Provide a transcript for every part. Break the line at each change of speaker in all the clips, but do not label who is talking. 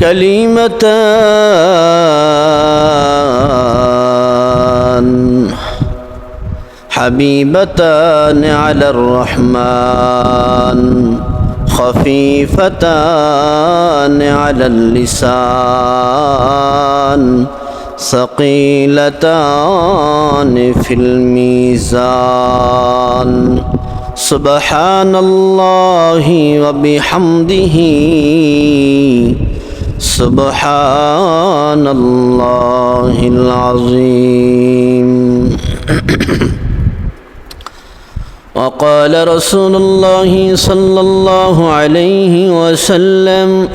كلمتان حبيبتان على الرحمن خفيفتان على اللسان ثقيلتان في الميزان. سبحان الله وبحمده سبحان الله العظيم وقال رسول الله صلى الله عليه وسلم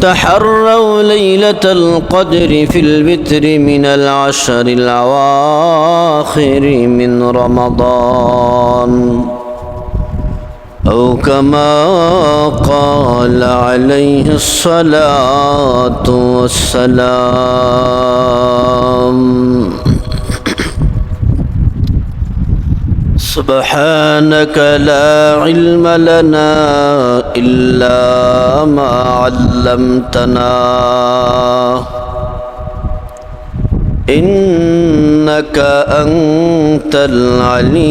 تحروا ليلة القدر في الوتر من العشر الأواخر من رمضان. أو كما قال عليه الصلاة والسلام. سبحانك لا علم لنا إلا ما علمتنا. إنك أنت العليم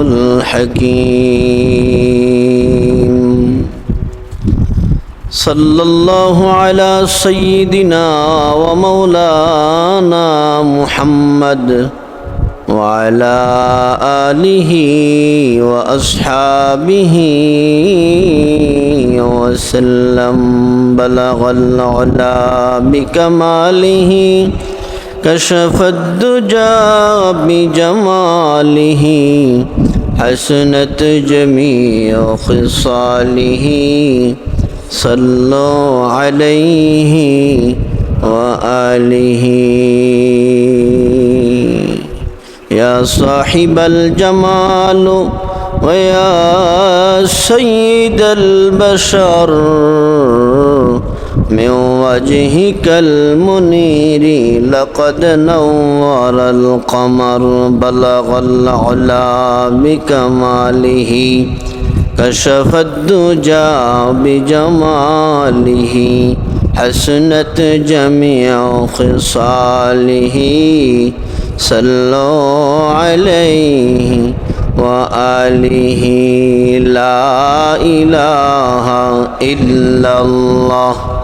الحكيم. صلى الله على سيدنا ومولانا محمد وعلى آله وأصحابه وسلم. بلغ العلا بكماله. كشف الدجى بجماله حسنت جميع خصاله. صلوا عليه وآله. يا صاحب الجمال ويا سيد البشر. من وجهك المنير لقد نور القمر بلغ العلا بكماله كشف الدجى بجماله حسنت جميع خصاله. صلوا عليه وآله لا إله إلا الله.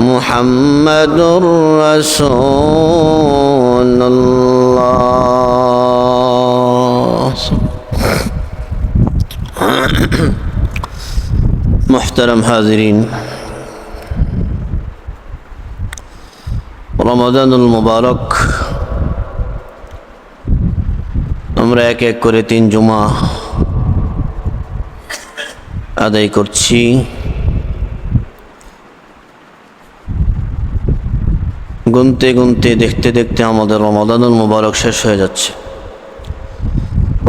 محمد رسول الله محترم حاضرين رمضان المبارك আমরা এক এক করে তিন জুমা আদায় করছি গুনতে গুনতে, দেখতে দেখতে আমাদের রমাদানুল মুবারক শেষ হয়ে যাচ্ছে।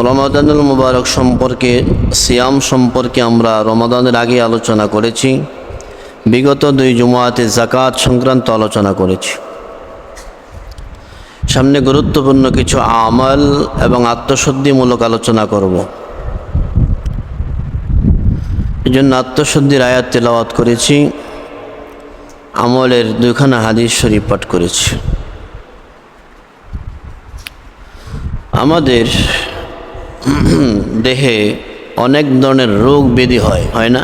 রমাদানুল মুবারক সম্পর্কে, সিয়াম সম্পর্কে আমরা রমাদানের আগে আলোচনা করেছি। বিগত দুই জুমাতে জাকাত সংক্রান্ত আলোচনা করেছি। সামনে গুরুত্বপূর্ণ কিছু আমল এবং আত্মশুদ্ধিমূলক আলোচনা করব। এই জন্য আত্মশুদ্ধির আয়াত তেলাওয়াত করেছি। আমলের দুইখানা হাদিস শরীফ পাঠ করেছি। আমাদের দেহে অনেক ধরনের রোগ ব্যাধি হয় হয় না?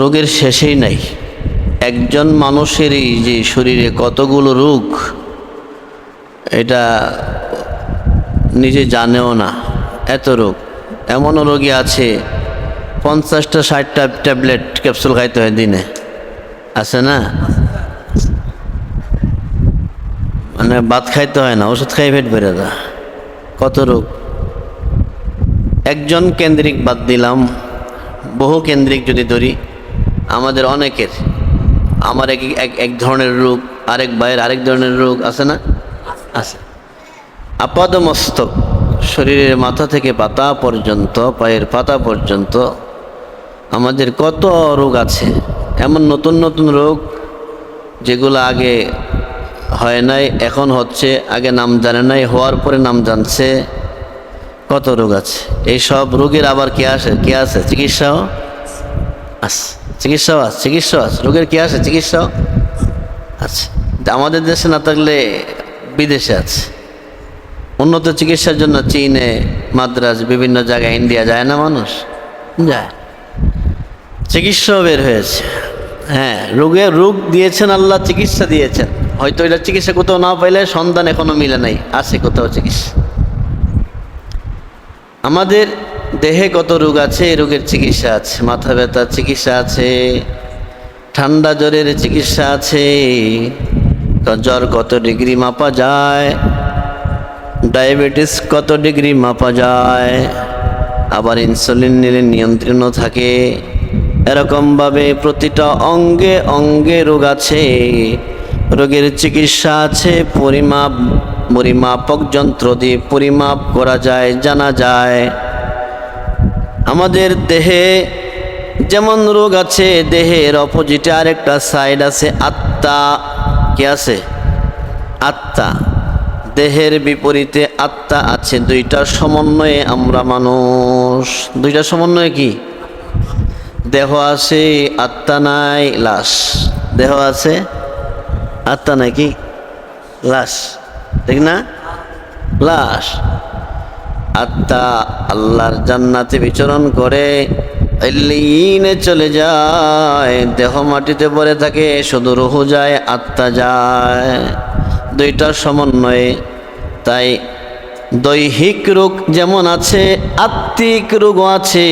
রোগের শেষেই নাই। একজন মানুষেরই যে শরীরে কতগুলো রোগ, এটা নিজে জানেও না, এত রোগ। এমনও রোগী আছে, পঞ্চাশটা, ষাটটা ট্যাবলেট ক্যাপসুল খাইতে হয় দিনে। আছে না? মানে ভাত খাইতে হয় না, ওষুধ খাই পেট বেড়ে যা কত রোগ? একজন কেন্দ্রিক বাদ দিলাম, বহু কেন্দ্রিক যদি ধরি, আমাদের অনেকের, আমার এক এক ধরনের রোগ, আরেক ভাইয়ের আরেক ধরনের রোগ আছে না? আছে। আপাদমস্তক, শরীরের মাথা থেকে পাতা পর্যন্ত, পায়ের পাতা পর্যন্ত আমাদের কত রোগ আছে, এমন নতুন নতুন রোগ যেগুলো আগে হয় নাই, এখন হচ্ছে, আগে নাম জানে নাই, হওয়ার পরে নাম জানছে, কত রোগ আছে। এই সব রোগের আবার কে আসে? কে আছে? চিকিৎসাও আছে। চিকিৎসাও আছে চিকিৎসাও আছে। রোগের কে আছে চিকিৎসাও আছে। আমাদের দেশে না থাকলে বিদেশে আছে। উন্নত চিকিৎসার জন্য চীনে, মাদ্রাজ, বিভিন্ন জায়গায়, ইন্ডিয়া যায় না মানুষ? যায় চিকিৎসাও বের হয়েছে। হ্যাঁ রোগে রোগ দিয়েছেন আল্লাহ, চিকিৎসা দিয়েছেন। হয়তো এটা চিকিৎসা কোথাও না পাইলে সন্ধান এখনও মিলে নাই, আছে কোথাও চিকিৎসা। আমাদের দেহে কত রোগ আছে, এই রোগের চিকিৎসা আছে, মাথা ব্যথার চিকিৎসা আছে, ঠান্ডা জ্বরের চিকিৎসা আছে, জ্বর কত ডিগ্রি মাপা যায়, ডায়াবেটিস কত ডিগ্রি মাপা যায়, আবার ইনসুলিন নিলে নিয়ন্ত্রণও থাকে। এরকমভাবে প্রতিটা অঙ্গে অঙ্গে রোগ আছে। রোগের চিকিৎসা আছে, পরিমাপ, পরিমাপক যন্ত্র দিয়ে পরিমাপ করা যায়, জানা যায়। আমাদের দেহে যেমন রোগ আছে, দেহের অপোজিটে আরেকটা সাইড আছে, আত্মা। কি আছে? আত্মা। দেহের বিপরীতে আত্মা আছে দুইটা সমন্বয়ে আমরা মানুষ। দুইটা সমন্বয়ে কি? দেহ আছে আত্মা নাই, লাশ। দেহ আছে, আত্মা নাই কি? লাশ। ঠিক না? লাশ। আত্মা আল্লাহর জান্নাতে বিচরণ করে, এলিনে চলে যায়, দেহ মাটিতে পড়ে থাকে, শুধু রুহু যায়, আত্মা যায়। দুইটা সমন্বয়ে। তাই দৈহিক রোগ যেমন আছে, আত্মিক রোগও আছে।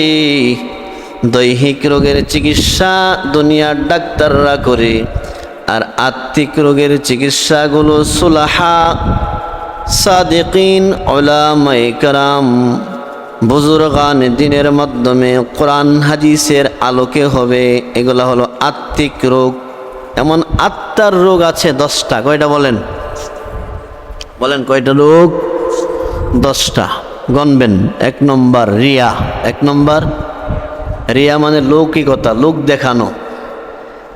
দৈহিক রোগের চিকিৎসা দুনিয়ার ডাক্তাররা করে। আর আত্মিক রোগের চিকিৎসাগুলো সুলাহা, সাদেকিন ওলামাই কারাম, বুজুরগান দিনের মাধ্যমে কোরআন হাদিসের আলোকে হবে। এগুলো হলো আত্মিক রোগ। এমন আত্মার রোগ আছে দশটা। কয়টা বলেন? বলেন কয়টা রোগ? দশটা। গণবেন। এক নম্বর রিয়া। এক নম্বর রিয়া মানে লৌকিকতা, লোক দেখানো।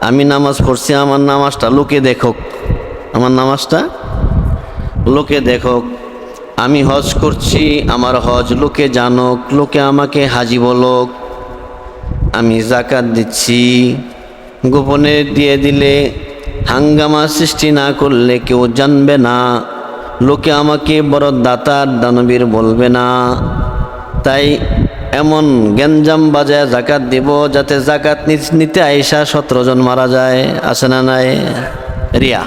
আমি নামাজ পড়ছি, আমার নামাজটা লোকে দেখক। আমার নামাজটা লোকে দেখক। আমি হজ করছি, আমার হজ লোকে জানক, লোকে আমাকে হাজি বলক। আমি জাকাত দিচ্ছি, গোপনে দিয়ে দিলে হাঙ্গামা সৃষ্টি না করলে কেউ জানবে না। লোকে আমাকে বড় দাতার দানবীর বলবে না। তাই এমন গ্যাঞ্জাম বাজায় জাকাত দিব যাতে জাকাত নিতে আইসা সতেরো জন মারা যায়, আছে না নাই? রিয়া।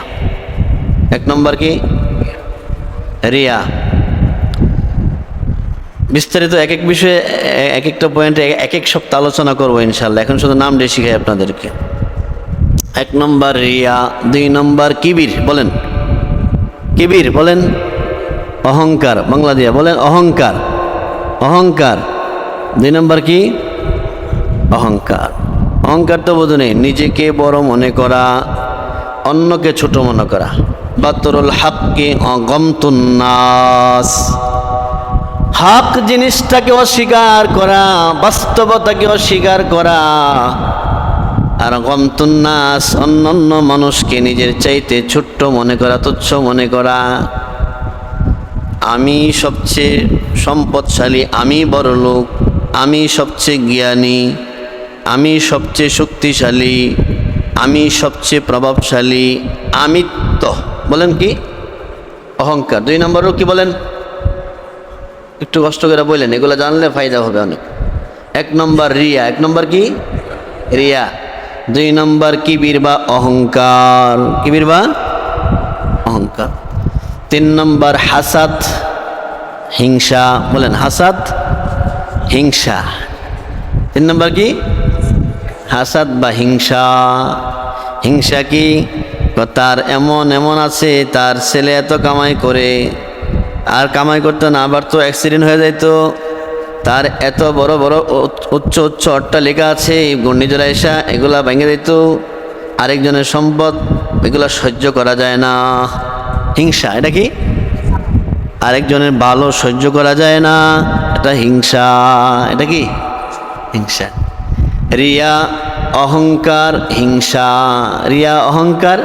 এক নম্বর কি? রিয়া। বিস্তারিত এক এক বিষয়ে, এক একটা পয়েন্টে এক এক সপ্তাহ আলোচনা করব ইনশাল্লাহ এখন শুধু নাম দিয়ে শিখাই আপনাদেরকে। এক নম্বর রিয়া, দুই নম্বর কিবির, বলেন। কিবির, বলেন। অহংকার, বাংলা দিয়া বলেন অহংকার। অহংকার। দুই নম্বর কি? অহংকার। অহংকার তো বোধ নেই, নিজেকে বড় মনে করা, অন্যকে ছোট মনে করা। বাতরুল হাক্কি অগমতুন্নাস হক জিনিসটাকে অস্বীকার করা, বাস্তবতাকে অস্বীকার করা। আর গমতুন্নাস অন্য অন্য মানুষকে নিজের চাইতে ছোট্ট মনে করা, তুচ্ছ মনে করা। আমি সবচেয়ে সম্পদশালী, আমি বড় লোক আমি সবচেয়ে জ্ঞানী, আমি সবচেয়ে শক্তিশালী, আমি সবচেয়ে প্রভাবশালী, আমিত্ব। বলেন কি? অহংকার। দুই নম্বরও কি বলেন? একটু কষ্ট করে বললেন, এগুলো জানলে ফায়দা হবে অনেক। এক নম্বর রিয়া, এক নম্বর কি? রিয়া। দুই নম্বর কিবির বা অহংকার। কিবির বা অহংকার। তিন নম্বর হাসাদ, হিংসা। বলেন হাসাদ হিংসা। তিন নম্বর কি? হাসাদ বা হিংসা। হিংসা কি? তার এমন এমন আছে, তার ছেলে এত কামাই করে, আর কামাই করতো না আবার তো অ্যাক্সিডেন্ট হয়ে যাইতো। তার এত বড় বড় উচ্চ উচ্চ অট্টালিকা আছে, ঘূর্ণিঝড় এসা এগুলা ভেঙে দিত। আরেকজনের সম্পদ, এগুলা সহ্য করা যায় না। হিংসা, এটা কি? আরেকজনের ভালো সহ্য করা যায় না। এটা হিংসা। এটা কি? হিংসা। রিয়া অহংকার হিংসা। রিয়া অহংকার?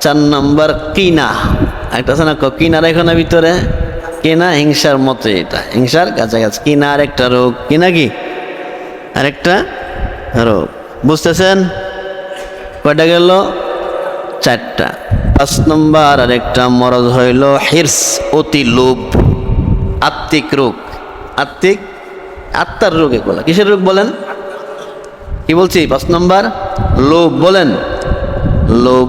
চার নম্বর কিনা। একটা আছে না কিনার এখানে ভিতরে। কিনা হিংসার মতো এটা। হিংসার কাছাকাছি। কিনা আরেকটা রোগ। কিনা কি? আরেকটা রোগ। বুঝতেছেন? কয়টা গেল? চারটা। পাঁচ নম্বর আরেকটা মরজ হইল হির্স অতি লোভ আত্মিক রোগ। আত্মিক, আত্মার রোগ এগুলো কিসের রোগ বলেন? কি বলছি? পাঁচ নম্বর, লোভ বলেন। লোভ।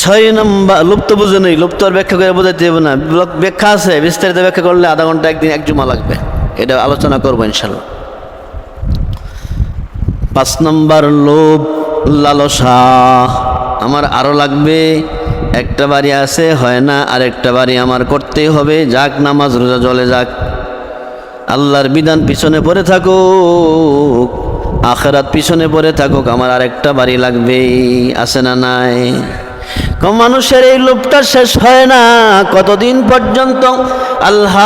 ছয় নম্বর, লোভ তো বুঝে নেই, লোভ তো আর ব্যাখ্যা করে বোঝাতে হবে না। ব্যাখ্যা আছে, বিস্তারিত ব্যাখ্যা করলে আধা ঘণ্টা, একদিন, এক জুমা লাগবে। এটা আলোচনা করব ইনশাল্লাহ পাঁচ নম্বর, লোভ, লালসা। আমার আরও লাগবে, একটা বাড়ি আছে, হয় না, আরেকটা বাড়ি আমার করতেই হবে। যাক, নামাজ, রোজা, জলে যাক। আল্লাহর বিধান পিছনে পড়ে থাকুক, আখেরাত পিছনে পড়ে থাকুক, আমার আরেকটা বাড়ি লাগবে, আছে না নাই? মানুষের এই লোভটা শেষ হয় না, কতদিন পর্যন্ত? আল্লাহ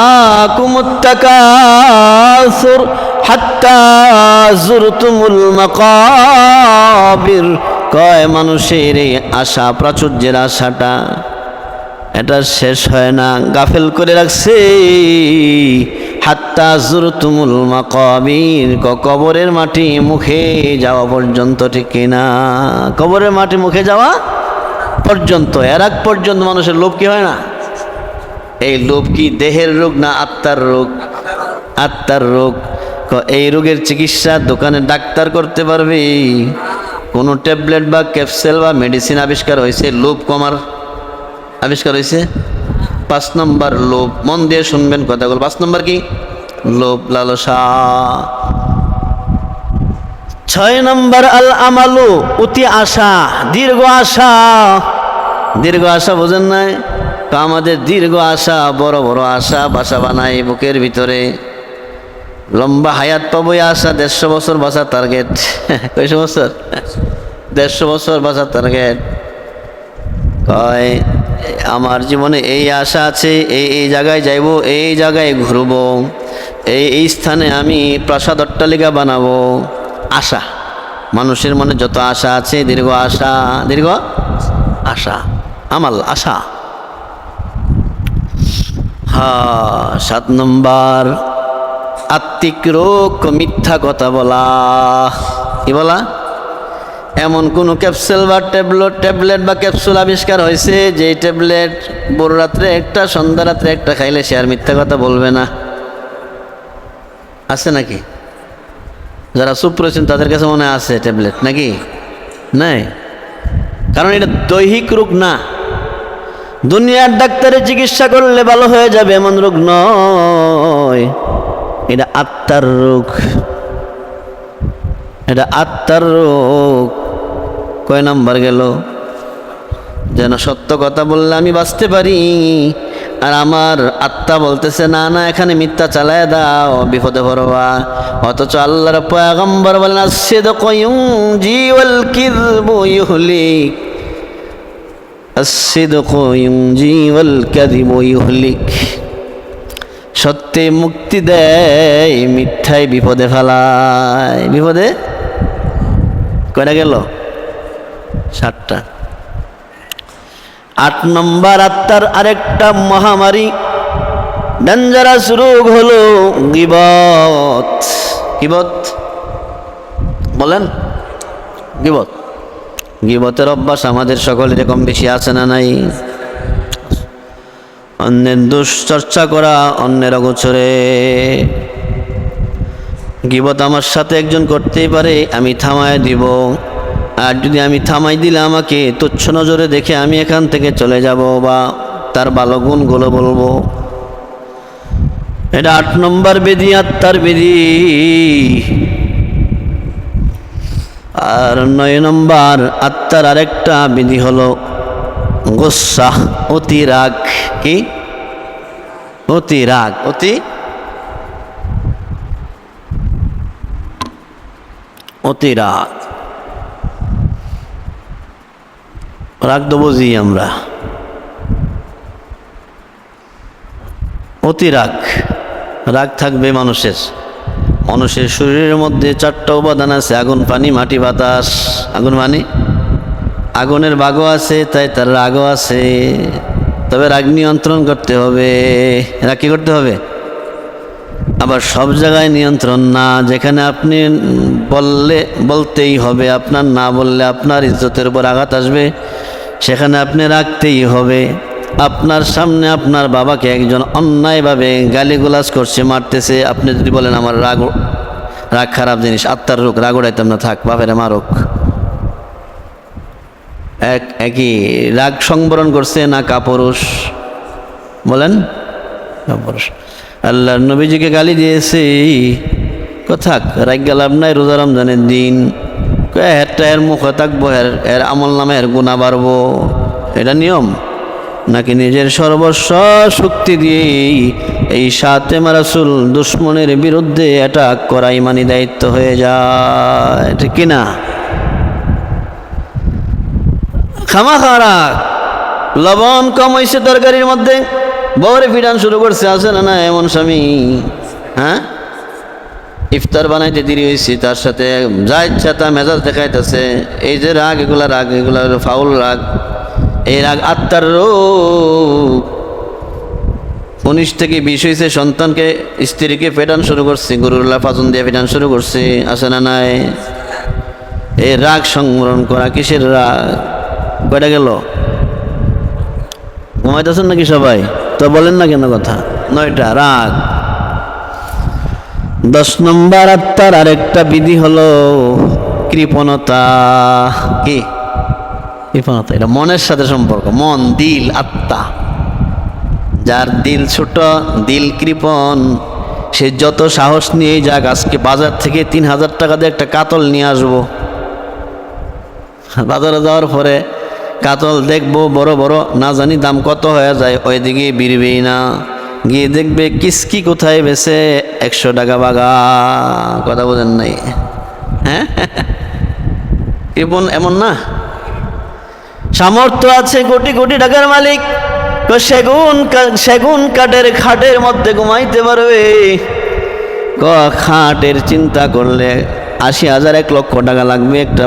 কয় মানুষের এই আশা, প্রাচুর্যের আশাটা? এটা শেষ হয় না, গাফেল করে রাখছে। হাত্তা জুরতুমুল মাকাবির কবরের মাটি মুখে যাওয়া পর্যন্ত ঠিক না কবরের মাটি মুখে যাওয়া পর্যন্ত, এর আগ পর্যন্ত মানুষের লোভ কি হয় না? এই লোভ কি দেহের রোগ না আত্মার রোগ? আত্মার রোগ এই রোগের চিকিৎসা দোকানে ডাক্তার করতে পারবে? কোনো ট্যাবলেট বা ক্যাপসেল বা মেডিসিন আবিষ্কার হয়েছে? লোভ কমার আবিষ্কার হয়েছে? পাঁচ নম্বর লোভ। মন দিয়ে শুনবেন কথাগুলো। পাঁচ নম্বর কি? লোভ, লালসা। ছয় নম্বর আল আমালু অতি আশা, দীর্ঘ আশা। দীর্ঘ আশা বোঝেন নাই? তো আমাদের দীর্ঘ আশা, বড় বড় আশা, বাসা বানাই বুকের ভিতরে। লম্বা হায়াত পাবো আশা, দেড়শো বছর বাঁচার টার্গেট কয়শো বছর? দেড়শো বছর বাঁচার টার্গেট কয়? আমার জীবনে এই আশা আছে, এই এই জায়গায় যাইব, এই জায়গায় ঘুরব, এই এই স্থানে আমি প্রাসাদ অট্টালিকা বানাবো। আশা। মানুষের মনে যত আশা আছে, দীর্ঘ আশা দীর্ঘ আশা। আমাল আশা। হা, সাত নম্বর। আত্মিক রোগ মিথ্যা কথা বলা। কি বলা? এমন কোনো ক্যাপসুল বা ট্যাবলেট ট্যাবলেট বা ক্যাপসুল আবিষ্কার হয়েছে? যে ট্যাবলেট বড় রাত্রে একটা, সন্ধ্যা রাত্রে একটা খাইলে সে আর মিথ্যা কথা বলবে না। আছে নাকি? যারা চুপ রয়েছেন, তাদের কাছে মনে আছে ট্যাবলেট, নাকি? নাই? কারণ এটা দৈহিক রোগ না। দুনিয়ার ডাক্তারে চিকিৎসা করলে ভালো হয়ে যাবে এমন রোগ নয়। এটা আত্মার রোগ। এটা আত্মার রোগ। কয় নাম্বার গেল যেন সত্য কথা বললে আমি বাঁচতে পারি আর আমার আত্মা বলতেছে না না এখানে মিথ্যা চালায় দাও বিপদে পড়বা অথচ আল্লাহর পয়গম্বর বলেন আসছে তো কয়ুং জিওয়াল কিযবু ইউহলিক الصدق ينجي والكذب يهلك সত্যে মুক্তি দেয় মিথ্যায় বিপদে ফেলায় বিপদে কয়টা গেল সাতটা। আট নম্বর আত্মার আরেকটা মহামারী। ডেঞ্জারাস রোগ হলো গিবত। গিবত? বলেন। গিবত। গিবতের অভ্যাস আমাদের সকলের কম বেশি আছে না নাই? অন্যের দুশ্চর্চা করা, অন্যের অগোচরে। গিবত আমার সাথে একজন করতেই পারে, আমি থামায় দিব। আর যদি আমি থামাই দিলে আমাকে তুচ্ছ নজরে দেখে আমি এখান থেকে চলে যাব বা তার ভালো গুণগুলো বলব। এটা আট নম্বর বেদি আত্মার বেদি আর নয় নম্বর, আত্মার আরেকটা বিধি হলো গোসা, অতি রাগ। কি? অতি রাগ, অতি? অতি রাগ। রাগ তো বুঝি আমরা। অতি রাগ। রাগ থাকবে মানুষের। মানুষের শরীরের মধ্যে চারটা উপাদান আছে, আগুন, পানি, মাটি, বাতাস। আগুন পানি আগুনের বাগও আছে, তাই তার রাগও আছে। তবে রাগ নিয়ন্ত্রণ করতে হবে। রাগ কি করতে হবে? আবার সব জায়গায় নিয়ন্ত্রণ না, যেখানে আপনি বললে, বলতেই হবে। আপনার না বললে আপনার ইজ্জতের উপর আঘাত আসবে। সেখানে আপনি রাখতেই হবে। আপনার সামনে আপনার বাবাকে একজন অন্যায়ভাবে গালিগুলাজ করছে, মারতেছে। আপনি যদি বলেন, আমার রাগ রাগ খারাপ জিনিস, আত্মার রোগ, রাগ উড়াইতাম না, থাক, বাপেরে মারক। এক, একই, রাগ সংবরণ করছে না কাপুরুষ? বলেন, কাপুরুষ। আল্লাহর নবীজিকে গালি দিয়েছে। কথাক? রাগ গেলাম নাই, রোজা রমজানের দিন। হেরটা এর মুখে থাকব, এর এর আমল নামে এর গুণা বাড়বো। এটা নিয়ম? নাকি নিজের সর্বস্ব শক্তি দিয়েই এই সাতে মারাসুল দুশ্মনের বিরুদ্ধে অ্যাটাক করা ইমানি দায়িত্ব হয়ে যায়? ঠিক কিনা খামা খারা লবণ কম হয়েছে তরকারির মধ্যে। বউরে ফিরান শুরু করছে, আছে না না এমন স্বামী? হ্যাঁ? ইফতার বানাইতে দেরি হয়েছে তার সাথে যা ইচ্ছা তা মেজাজ দেখাইতেছে। এই যে রাগ, এগুলা রাগ, এগুলা ফাউল রাগ। এই রাগ আত্মার রোগ উনিশ থেকে বিশ হয়েছে সন্তানকে, স্ত্রীকে ফেটান শুরু করছে, গরুর ফাজন দিয়ে ফেটান শুরু করছে, আছে না নাই? এই রাগ সংবরণ করা কিসের রাগ? কয়টা গেল? ঘুমাইতেছেন নাকি সবাই? তো বলেন না কেন কথা? নয়টা, রাগ। দশ নম্বর আত্মার আরেকটা বিধি হলো কৃপণতা। কি? কৃপণতা, এটা মনের সাথে সম্পর্ক, মন, দিল, আত্মা। যার দিল ছোট, দিল কৃপণ। সে যত সাহস নিয়ে যাক, আজকে বাজার থেকে তিন হাজার টাকা দিয়ে একটা কাতল নিয়ে আসব। বাজারে যাওয়ার পরে কাতল দেখব, বড় বড়, না জানি দাম কত হয়ে যায় ওইদিকে বিরবেই না। গিয়ে দেখবে কিসকি কোথায় বেছে? একশো টাকা বাগা কথা বোঝেন নাই। হ্যাঁ? এমন না? সামর্থ্য আছে কোটি কোটি টাকার মালিক। সেগুন সেগুন কাঠের খাটের মধ্যে ঘুমাইতে পারবে। খাটের চিন্তা করলে আশি হাজার এক লক্ষ টাকা লাগবে একটা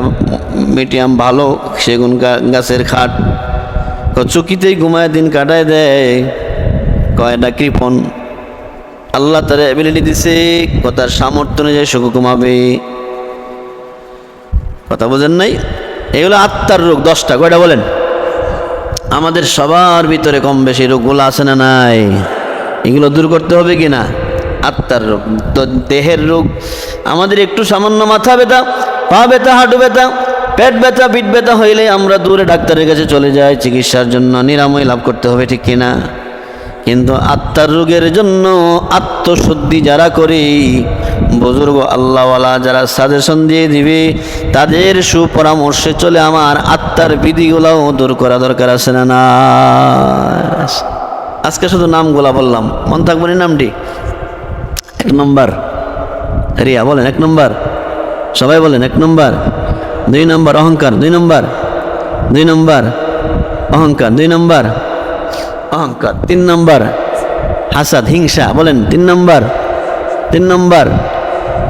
মিডিয়াম ভালো সেগুন গাছের খাট। চুকিতেই ঘুমায়, দিন কাটায় দেয়। কয়টা কৃপণ আল্লাহ তার অ্যাবিলিটি দিছে কথার সামর্থ্য অনুযায়ী সুখ ঘুমাবে। কথা বোঝেন নাই? এগুলো আত্মার রোগ, দশটা। কয়টা বলেন? আমাদের সবার ভিতরে কম বেশি রোগগুলো আছে না নাই? এগুলো দূর করতে হবে কি না? আত্মার রোগ, তো দেহের রোগ। আমাদের একটু সামান্য মাথা ব্যথা, পা ব্যথা, হাঁটু ব্যথা, পেট ব্যথা, পিঠ ব্যথা হইলে আমরা দূরে ডাক্তারের কাছে চলে যাই, চিকিৎসার জন্য নিরাময় লাভ করতে হবে, ঠিক কিনা? কিন্তু আত্মার রোগের জন্য আত্মশুদ্ধি যারা করে, বুজুর্গ আল্লাহওয়ালা যারা সাজেশন দিয়ে দিবে, তাদের সুপরামর্শে চলে আমার আত্মার বিধিগুলাও দূর করা দরকার আছে না না? আজকে শুধু নামগুলা বললাম। মন থাকব না নামটি? এক নম্বর। রিয়া, বলেন এক নম্বর। সবাই বলেন এক নম্বর। দুই নম্বর, অহংকার। দুই নম্বর। দুই নম্বর, অহংকার। দুই নম্বর। অহংকার। তিন নম্বর, হাসাদ, হিংসা, বলেন তিন নম্বর তিন নম্বর,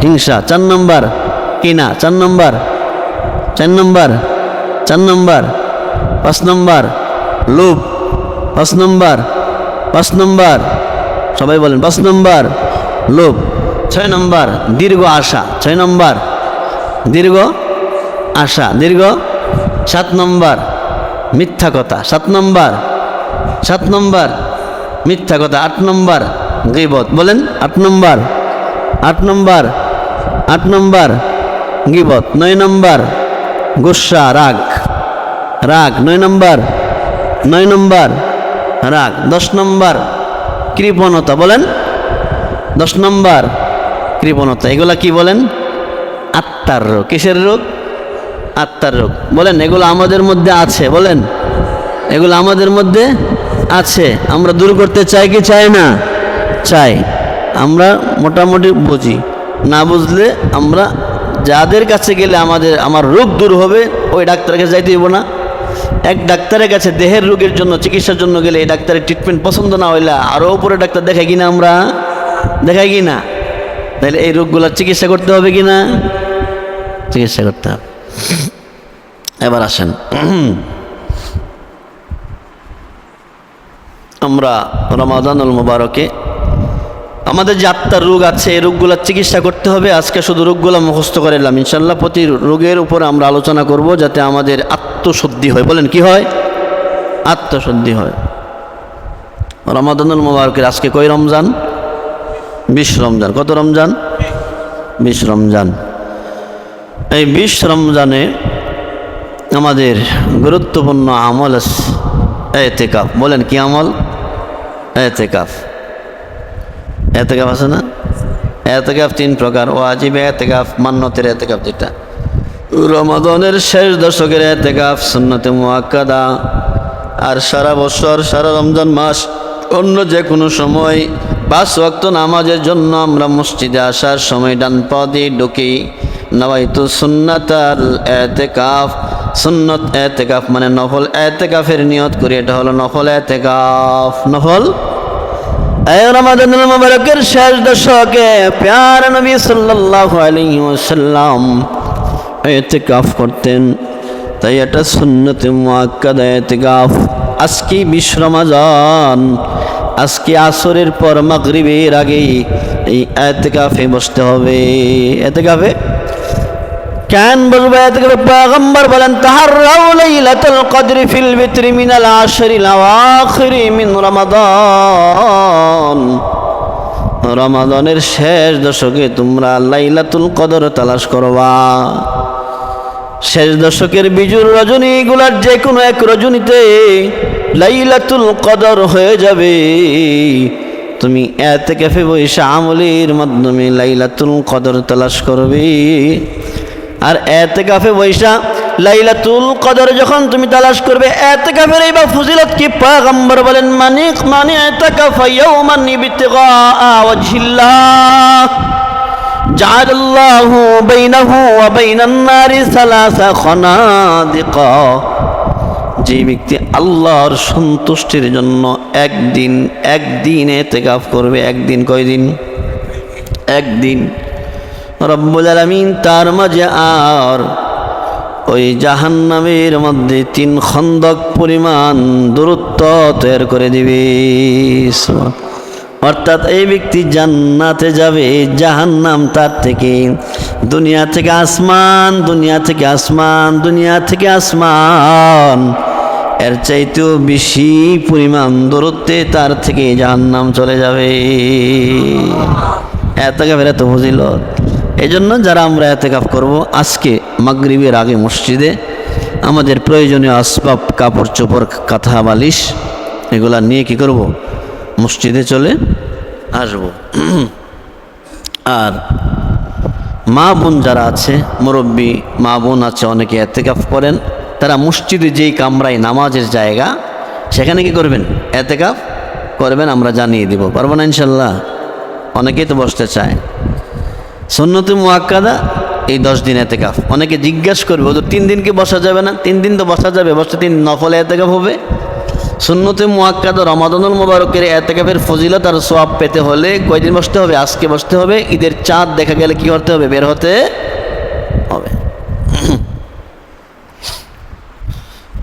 হিংসা, চার নম্বর কিনা চার নম্বর চার নম্বর চার নম্বর, পাঁচ নম্বর, লোভ, পাঁচ নম্বর পাঁচ নম্বর, সবাই বলেন পাঁচ নম্বর, লোভ, ছয় নম্বর, দীর্ঘ আশা, ছয় নম্বর, দীর্ঘ আশা, দীর্ঘ সাত নম্বর, মিথ্যা কথা, সাত নম্বর সাত নম্বর, মিথ্যা কথা, আট নম্বর, গিবত, বলেন আট নম্বর আট নম্বর আট নম্বর, গিবত, নয় নম্বর, গুসা, রাগ রাগ, নয় নম্বর নয় নম্বর, রাগ, দশ নম্বর, কৃপণতা, বলেন দশ নম্বর, কৃপণতা, এগুলা কি বলেন? আত্মার রোগ, কিসের রোগ? আত্মার রোগ, বলেন এগুলো আমাদের মধ্যে আছে, বলেন এগুলো আমাদের মধ্যে আছে। আমরা দূর করতে চাই কি চাই না? চাই। আমরা মোটামুটি বুঝি। না বুঝলে আমরা যাদের কাছে গেলে আমাদের, আমার রোগ দূর হবে, ওই ডাক্তারের কাছে যাইতে হইব না। এক ডাক্তারের কাছে দেহের রোগের জন্য, চিকিৎসার জন্য গেলে এই ডাক্তারের ট্রিটমেন্ট পছন্দ না হইলে আরও উপরে ডাক্তার দেখাই কিনা আমরা? দেখাই কিনা? তাহলে এই রোগগুলোর চিকিৎসা করতে হবে কিনা? চিকিৎসা করতে হবে। এবার আসেন। আমরা রমাদানুল মুবারকে। আমাদের যে আত্মার রোগ আছে, এই রোগগুলোর চিকিৎসা করতে হবে। আজকে শুধু রোগগুলো মুখস্থ করে এলাম ইনশাল্লাহ প্রতি রোগের উপর আমরা আলোচনা করব যাতে আমাদের আত্মশুদ্ধি হয়। বলেন, কি হয়? আত্মশুদ্ধি হয়। রমাদানুল মুবারকের আজকে কই রমজান? বিশ রমজান। কত রমজান? বিশ রমজান। এই বিশ রমজানে আমাদের গুরুত্বপূর্ণ আমল আছে, এতেকাফ। বলেন, কি আমল? এতেকাফ। এতেকাফ আছে না? এতেকাফ তিন প্রকার। ও আজিবে এতেকাফ মান্যতের এতেকাফ যেটা রমাদনের শেষ দশকের এতেকাফ সুন্নতে মুয়াক্কাদা আর সারা বছর, সারা রমজান মাস অন্য যে কোনো সময় পাঁচ ওয়াক্ত নামাজের জন্য আমরা মসজিদে আসার সময় ডান পা দিয়ে ঢুকি। নওয়াইতু সুন্নাতাল এতেকাফ। সুন্নত এতেকাফ মানে নফল এতেকাফের নিয়ত করি, এটা হলো নফল এতেকাফ। নফল? রমাদানুল মুবারকের শেষ দশকে প্যার নবী সাল্লাল্লাহু আলাইহি ওয়াসাল্লাম এতেকাফ করতেন। তাই এটা সুন্নতে মুআক্কাদা এতেকাফ। আজকে বিশ রমাজান, আজকে আসরের পর মাগরিবের আগে এই এতেকাফে বসতে হবে। এতেকাফে? কেন বলব পয়গম্বর বলেন তাহাররাউ লাইলাতুল কদরি ফিল বিত্রি মিনাল আশরিল আওয়াখিরি মিন রমাদান রমাদানের শেষ দশকে তোমরা লাইলাতুল কদর তালাশ করবা। শেষ দশকের বিজুর রজনীগুলার যে কোনো এক রজনীতে লাইলাতুল কদর হয়ে যাবে। তুমি এত ক্যাফে বৈশা আমলের মাধ্যমে লাইলাতুল কদর তালাশ করবে। আর এত কাফে বৈশা লাইলাতুল কদর যখন তুমি তালাশ করবে এত কাফের এই বা ফজিলত কি পাগম্বর বলেন মানিক মানে এত কাফা ইয়াউমান ইবতিগা ওয়াজহিল্লাহ جعل الله بينه وبين النار ثلاث خنادق যে ব্যক্তি আল্লাহর সন্তুষ্টির জন্য একদিন একদিন এতেকাফ করবে একদিন কয়দিন একদিন রব্বুল আলমিন তার মাঝে আর ওই জাহান্নামের মধ্যে তিন খন্দক পরিমাণ দূরত্ব তৈরি করে দিবে। অর্থাৎ এই ব্যক্তি জান্নাতে যাবে, জাহান্নাম তার থেকে। দুনিয়া থেকে আসমান, দুনিয়া থেকে আসমান, দুনিয়া থেকে আসমান। এর চাইতেও বেশি পরিমাণ দূরত্বে তার থেকে জাহান্নাম চলে যাবে। এত কাফের এত বুঝিল এই জন্য যারা আমরা এতেকাফ করব, আজকে মাগরিবের আগে মসজিদে আমাদের প্রয়োজনীয় আসবাব, কাপড় চোপড়, কাঁথা বালিশ এগুলা নিয়ে কি করব? মসজিদে চলে আসব। আর মা বোন যারা আছে, মুরব্বী মা বোন আছে, অনেকে এতেকাফ করেন, তারা মসজিদে যেই কামরায় নামাজের জায়গা, সেখানে কি করবেন? এতেকাফ করবেন, আমরা জানিয়ে দিব। পারব না ইনশাল্লাহ? অনেকেই তো বসতে চায়। সন্ন্যতি মুয়াক্কাদা এই দশ দিন এতেকাফ। অনেকে জিজ্ঞাসা করবে ও তো তিন দিন কি বসা যাবে না? তিন দিন তো বসা যাবে বসতে তিন নফলে এতেকাফ হবে। সুন্নতে মুয়াক্কাদ রমাদানুল মোবারকের এতেকাফের ফজিলত আর সোয়াব পেতে হলে কয়দিন বসতে হবে? আজকে বসতে হবে, ঈদের চাঁদ দেখা গেলে কি করতে হবে? বের হতে হবে।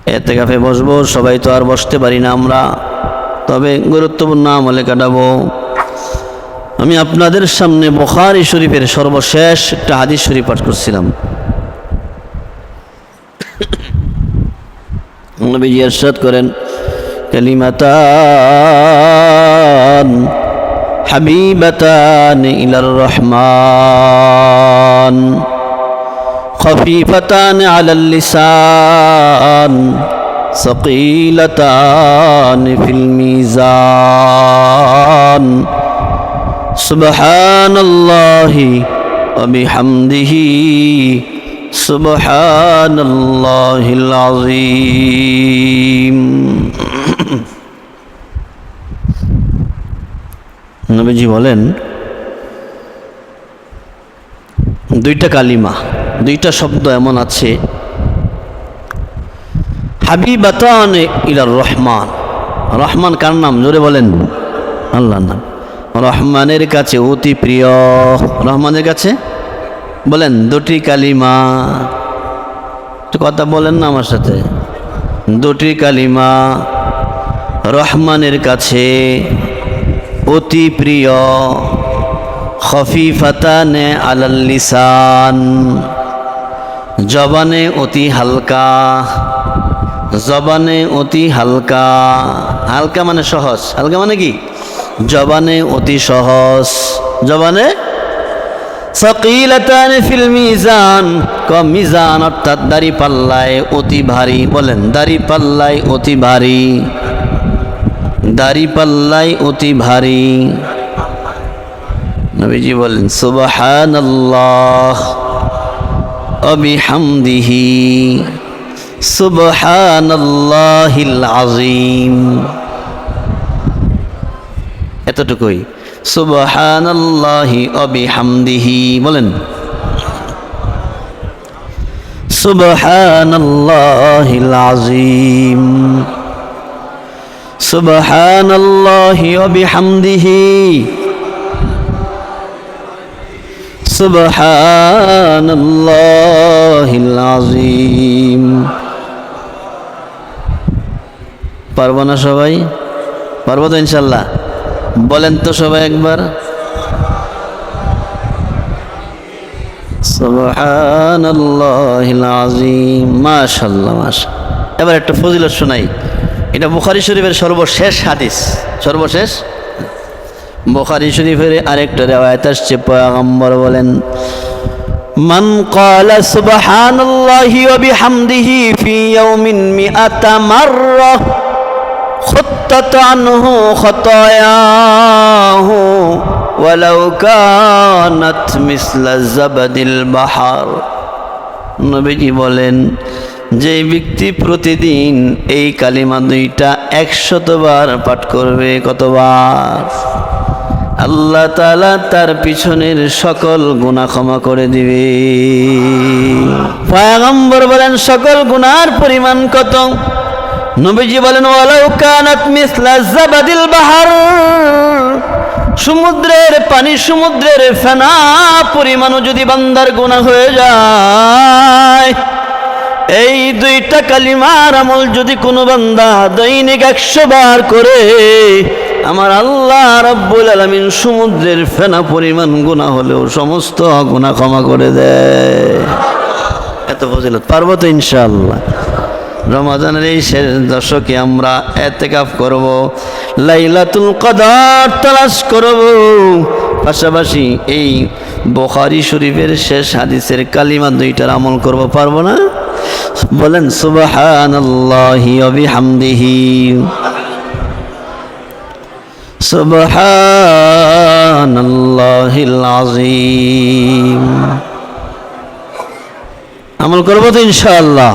এতেকাফে বসবো, সবাই তো আর বসতে পারি না আমরা। তবে গুরুত্বপূর্ণ আমলে কাটাবো। আমি আপনাদের সামনে বখারি শরীফের সর্বশেষ একটা হাদিস শরীফ পাঠ করছিলাম নবীজি এরশাদ করেন কালিমাতান হাবিবাতান ইলার রহমান خفيفتان على اللسان ثقيلتان في الميزان سبحان الله وبحمده سبحان الله العظيم নবীজি বলেন দুইটা কালিমা দুইটা শব্দ এমন আছে হাবিবাতান ইলার রহমান রহমান কার নাম জোরে বলেন আল্লাহর নাম রহমানের কাছে অতি প্রিয়। রহমানের কাছে? বলেন, দুটি কালিমা। একটু কথা বলেন না আমার সাথে। দুটি কালিমা রহমানের কাছে অতি প্রিয়। খফিফাতানে আলাল লিসান। জবানে অতি হালকা। জবানে অতি হালকা। হালকা মানে সহজ। হালকা মানে কি? জবানে অতি সহজ। জবানে? সকিলাতান ফিল মিজান ক মিজান অর্থাৎ দাড়ি পাল্লায় অতি ভারী। বলেন, দাড়ি পাল্লায় অতি ভারী। দাড়ি পাল্লায় অতি ভারী। নবীজি বলেন, সুবহানাল্লাহ, অবিহামদিহি, সুবহানাল্লাহিল আজিম এতটুকুই। সুবহানাল্লাহি অবিহামদিহি বলেন। সুবহানাল্লাহিল আজিম সুবহানাল্লাহি অবিহামদিহি না সবাই? পারব তো ইনশাল্লাহ বলেন তো সবাই একবার সুবহানাল্লাহিল আজিম মাশাআল্লাহ মাশা এবার একটা ফজিলত শোনাই এটা বুখারী শরীফের সর্বশেষ হাদিস সর্বশেষ বুখারী শরীফের আরেকটা রেওয়ায়াত আসছে পয়গম্বর বলেন من قال سبحان الله وبحمده في يوم مئة مرة خطت عنه خطاياه ولو كانت مثل زبد البحر নবীজি বলেন যে ব্যক্তি প্রতিদিন এই কালিমা দুইটা একশতবার পাঠ করবে কতবার আল্লাহ তালা তার পিছনের সকল গুণা ক্ষমা করে দিবে পয়াগম্বর বলেন সকল গুনার পরিমাণ কত নবীজি বলেন, ওয়ালাউ কানাত মিসলা জাবাদিল বাহার। সমুদ্রের পানি সমুদ্রের ফেনা পরিমাণও যদি বান্দার গুণা হয়ে যায়, এই দুইটা কালিমার আমল যদি কোনো বান্দা দৈনিক একশো বার করে, আমার আল্লাহ রব্বুল আলমিন সমুদ্রের ফেনা পরিমাণ গুণা হলেও সমস্ত গুণা ক্ষমা করে দেয়। এত ফজিলত পারব তো ইনশাআল্লাহ। রমাজানের এই শেষ দশকে আমরা এতেকাফ করব, লাইলাতুল কদর তালাশ করব। পাশাপাশি এই বখারি শরীফের শেষ হাদিসের কালিমা দুইটার আমল করব, পারব না? বলেন, সুবহানাল্লাহি ওয়া আমল করব তো ইনশাআল্লাহ।